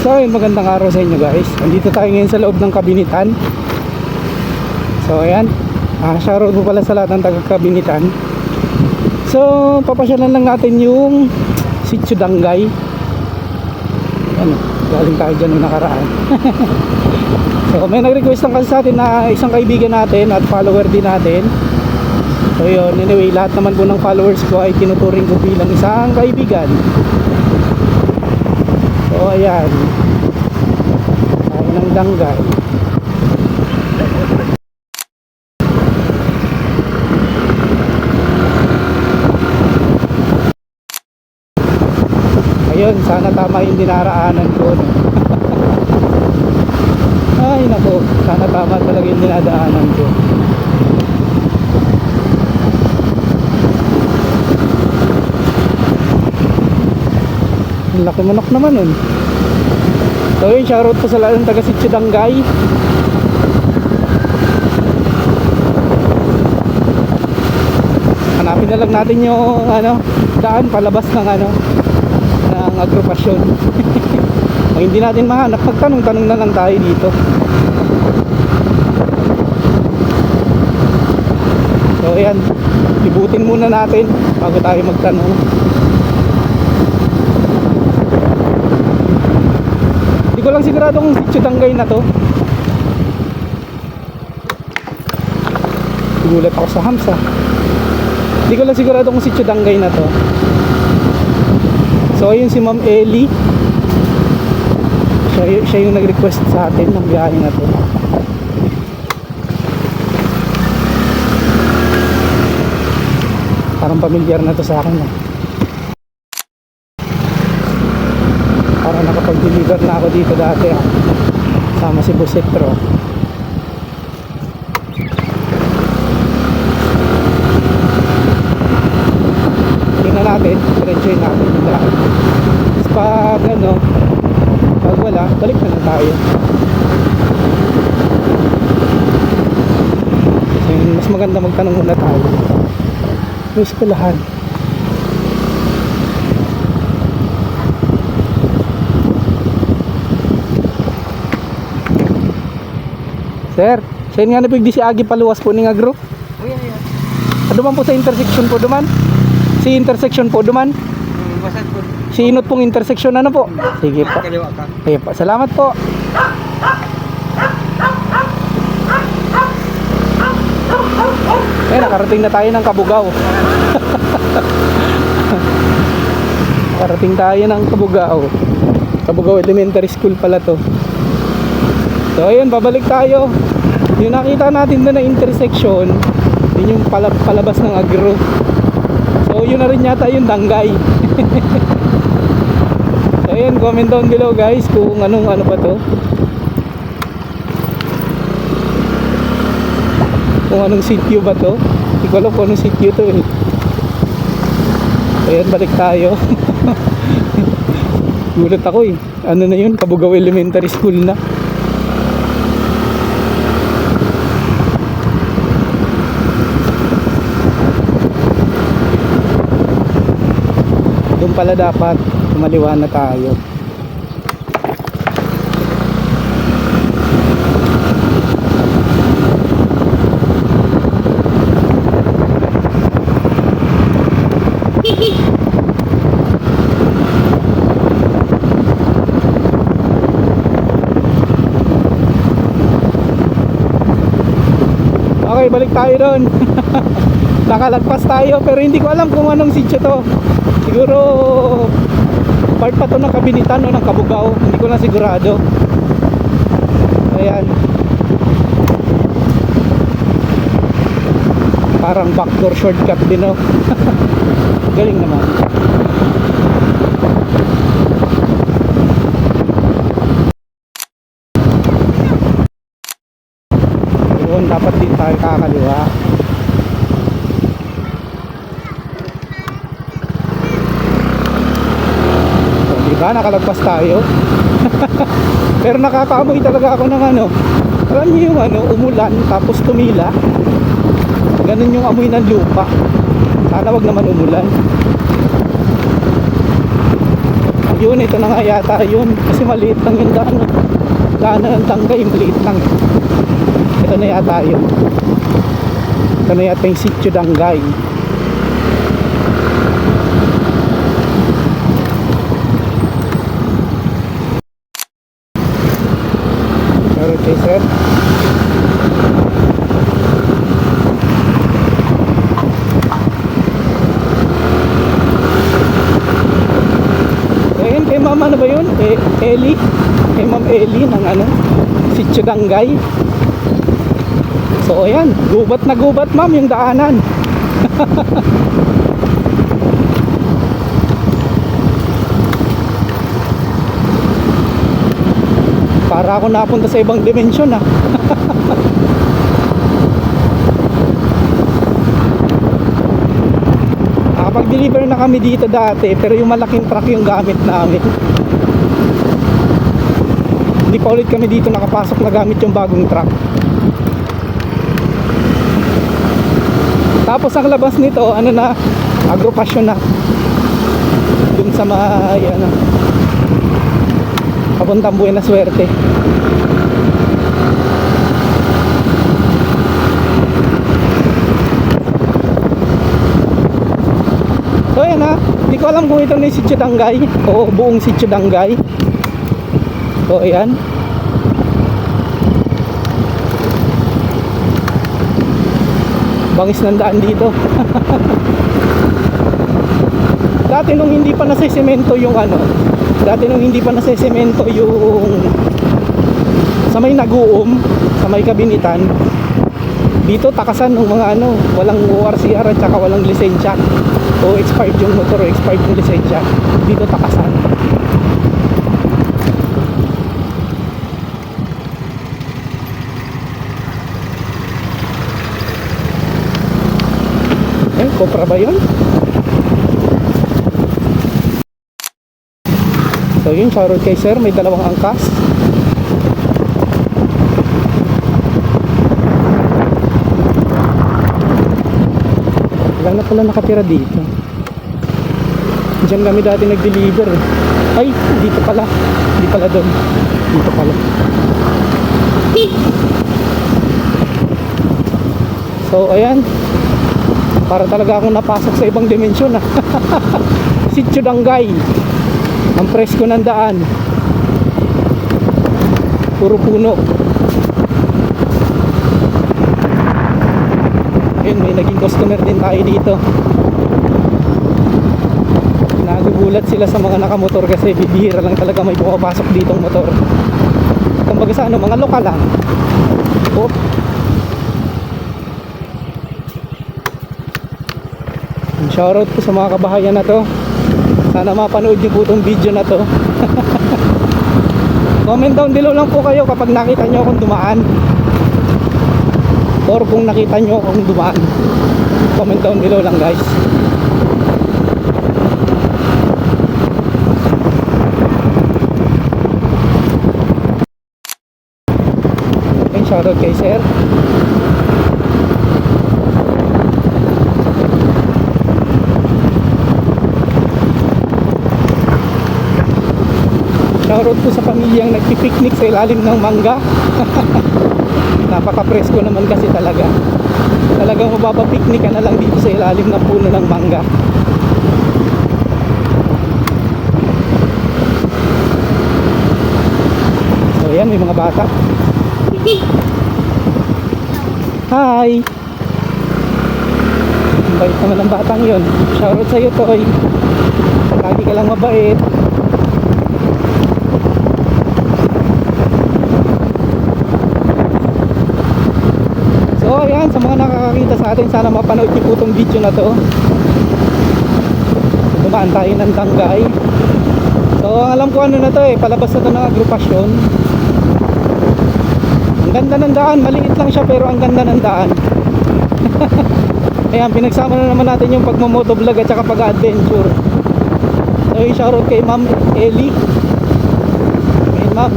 So, ayun, magandang araw sa inyo guys. Andito tayo ngayon sa loob ng kabinitan. So, ayan. Ah, shoutout po pala sa lahat ng taga-kabinitan. So, papasyalan lang natin yung Sitio Dangay. Ano, galing tayo dyan nung nakaraan. so, may nag-request lang kasi sa atin na isang kaibigan natin at follower din natin. So, yun. Anyway, lahat naman po ng followers ko ay tinuturing ko bilang isang kaibigan. So, ayan. Tayo ng Dangay. Ayun, sana tama yung dinaraanan ko. Ay, nako. Sana tama talaga yung dinadaanan ko. Laki manok naman nun. So yun, shoutout po sa lahat ng taga Sitio Dangay. Hanapin na lang natin yung ano, daan palabas ng ano, ng agrupasyon. Kung hindi natin mahanap, magtanong-tanong na lang tayo dito. So ayan, ibutin muna natin bago tayo magtanong. Ko lang sigurado kung sitio Dangay na to. Gulat ako sa Hamsa. Hindi ko lang sigurado kung sitio Dangay na to. So ayun si Ma'am Ellie. Siya, siya yung nag-request sa atin ng biyahe na to. Parang pamilyar na to sa akin. Eh. Parang nakapag-deliver na dito dati. Ah. Sama si Busetro. Tingnan natin, diretsuhin natin yung daan. Pag ano, pag wala, balik na lang tayo. So, mas maganda magtanong muna tayo. Yung eskwelahan. Sir, siya nga nabigdi si Agi paluwas po ni nga group. Ano man po sa intersection po duman? Si intersection po duman? Basag po. Si inot pong intersection ano po? Sige po. Kaliwa ka. Sige po. Salamat po. Eh, nakarating na tayo ng Kabugao. nakarating tayo ng Kabugao. Kabugao Elementary School pala to. So, ayun, babalik tayo. Yung nakita natin doon na intersection, yun yung pala- palabas ng agro. So, yun na rin yata yung Dangay. So ayan, comment down below guys kung anong ano pa to. Kung anong sitio ba to. Hindi ko alam kung anong sitio to eh. Ayan, balik tayo. Gulat ako eh. Ano na yun? Kabugao Elementary School na. Doon pala dapat kumaliwa na tayo. Okay, balik tayo doon. Nakalagpas tayo pero hindi ko alam kung anong sitio to. Siguro part pa to ng kabinitan o ng kabugao. Hindi ko na sigurado. Ayan. Parang backdoor shortcut din no. Galing naman. Doon dapat din tayo kakaliwa. So, di ba nakalagpas tayo? Pero nakakaamoy talaga ako ng ano. Alam niyo yung ano, umulan tapos tumila. Ganun yung amoy ng lupa. Sana wag naman umulan. Yun, ito na nga yata yun. Kasi maliit lang yung daan. Daanan ng tanggay, maliit lang. Ito na yata yun. Ito na yata yung sitio Dangay. Okay, sir. Ayun, kay mama ano ba yun? E Eli? Kay ma'am Eli ng ano? Sitio Dangay. So ayan, gubat na gubat ma'am yung daanan. Para ako napunta sa ibang dimensyon ah. Nakapag-deliver na kami dito dati pero yung malaking truck yung gamit namin. Hindi pa ulit kami dito nakapasok na gamit yung bagong truck. Tapos ang labas nito, ano na, agropasyon na. Dun sa may, ano, papuntang Buena Suerte. So ayan ha, hindi ko alam kung ito na yung Sitio Dangay o buong Sitio Dangay. So ayan. Bangis ng daan dito. dati nung hindi pa nasisemento yung ano, dati nung hindi pa nasisemento yung sa may naguom, sa may kabinitan, dito takasan ng mga ano, walang ORCR at saka walang lisensya. O expired yung motor o expired yung lisensya. Dito takasan. Eh, kopra ba yun? So yun, shoutout kay sir, may dalawang angkas. Wala na pala nakatira dito. Diyan kami dati nag-deliver. Ay, dito pala. Hindi pala doon. Dito pala. So, ayan. Para talaga akong napasok sa ibang dimensyon ah. Sitio Dangay. Ang presko ng daan. Puro puno. Ayun, may naging customer din tayo dito. Nagugulat sila sa mga nakamotor kasi bibihira lang talaga may pumapasok ditong motor. Kumbaga sa ano, mga lokal lang. Oh. Shoutout po sa mga kabahayan na to. Sana mapanood niyo po itong video na to. Comment down below lang po kayo kapag nakita nyo akong dumaan. Or kung nakita nyo akong dumaan. Comment down below lang guys. Okay, shoutout kay sir. Shoutout po sa pamilyang nagpipiknik sa ilalim ng mangga. Napaka-presko naman kasi talaga. Talagang mapapapiknik ka na lang dito sa ilalim ng puno ng mangga. So yan, may mga bata. Hi! Ang bait naman ng batang yun. Shoutout sa'yo, Toy. Lagi ka lang mabait. So ayan, sa mga nakakakita sa atin, sana mapanood niyo po itong video na to. Dumaan tayo ng Tanggay. So alam ko ano na to eh, palabas na to ng agrupasyon. Ang ganda ng daan, maliit lang siya pero ang ganda ng daan. Ayan, pinagsama na naman natin yung pagmamotovlog at saka pag-adventure. So shoutout kay Ma'am Ellie. Ayan ma'am.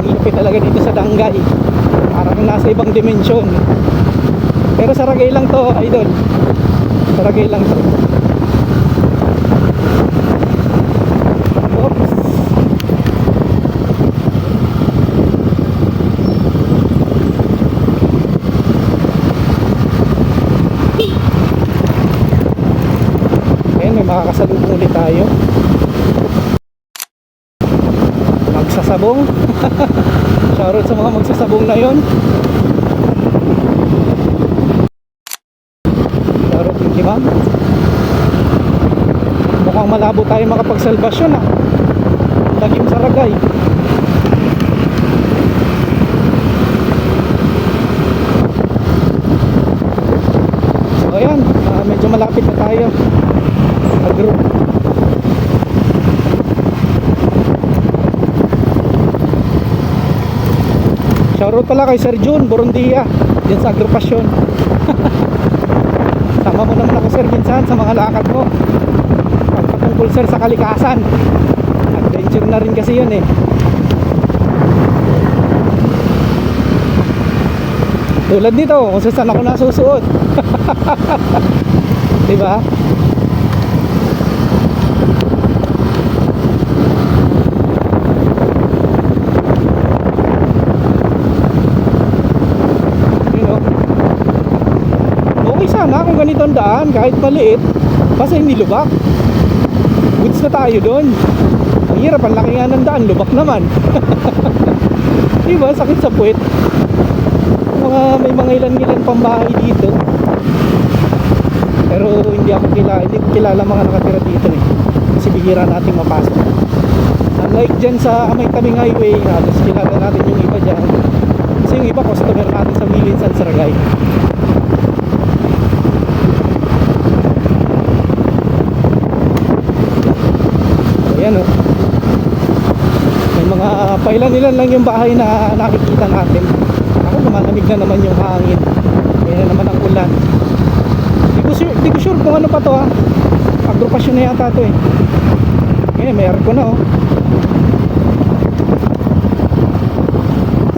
ang lupit talaga dito sa Dangay parang nasa ibang dimension. Pero saragay lang to idol. Saragay lang to. Oops. Ayan, may makakasalubong ulit tayo. Magsasabong. Shoutout sa mga magsasabong na yon. Shoutout kay ma'am. Mukhang malabo tayo makapagsalbasyon ah. Lagim sa ragay. So ayan, ah, medyo malapit na tayo. Agro. Shoutout pala kay Sir Jun Borondia Diyan sa agrupasyon. Sama mo naman ako Sir minsan sa mga lakad mo. Pagpatungkol Sir sa kalikasan. Adventure na rin kasi yun eh. Tulad nito kung saan ako nasusuot. Diba? Yun o. Okay sana kung ganito ang daan, kahit maliit, basta hindi lubak. Goods na tayo doon. Ang hirap, ang laki nga ng daan, lubak naman. diba, sakit sa puwet. Mga, may mga ilan-ilan pang bahay dito. Pero hindi ako kilala, hindi ko kilala mga nakatira dito eh. Kasi bihira nating mapasok. Unlike dyan sa Amay Tabing Highway, halos kilala natin yung iba dyan. Kasi yung iba customer natin sa Milin San Saragay. Ayan oh. May mga pailan-ilan lang yung bahay na nakikita natin. Ako lumalamig na naman yung hangin. Kaya na naman ang ulan. Di ko sure, di ko sure kung ano pa to ha. Agrupasyon na yata to eh. Ngayon may aircon na oh.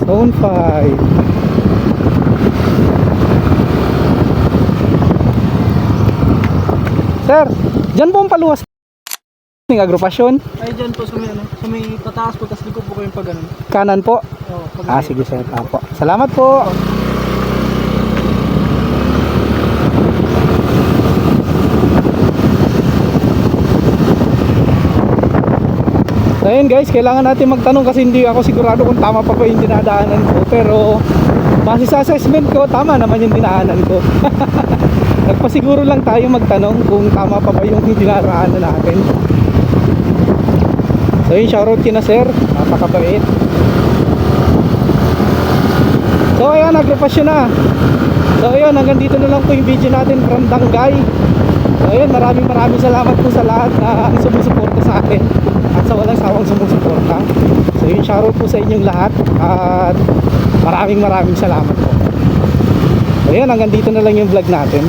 Zone 5 Sir, dyan po ang paluwas ng agrupasyon. Ay, dyan po sa may, ano, sa may pataas po, tapos likod po ko yung pag ano. Kanan po. Oh, pag Ah, sige sir. Ah, po. Salamat po. So ayun guys, kailangan natin magtanong kasi hindi ako sigurado kung tama pa ba yung dinadaanan ko. Pero base sa assessment ko, tama naman yung dinaanan ko. Nagpasiguro lang tayo magtanong kung tama pa ba yung dinaraanan natin. So yun, shoutout kina sir. Napakabait. So ayan, agrupasyon na. So ayun, hanggang dito na lang po yung video natin from Dangay. So ayun, maraming maraming salamat po sa lahat na sumusuporta sa akin at sa walang sawang sumusuporta. So yun, shoutout po sa inyong lahat at maraming maraming salamat po. So ayun, hanggang dito na lang yung vlog natin.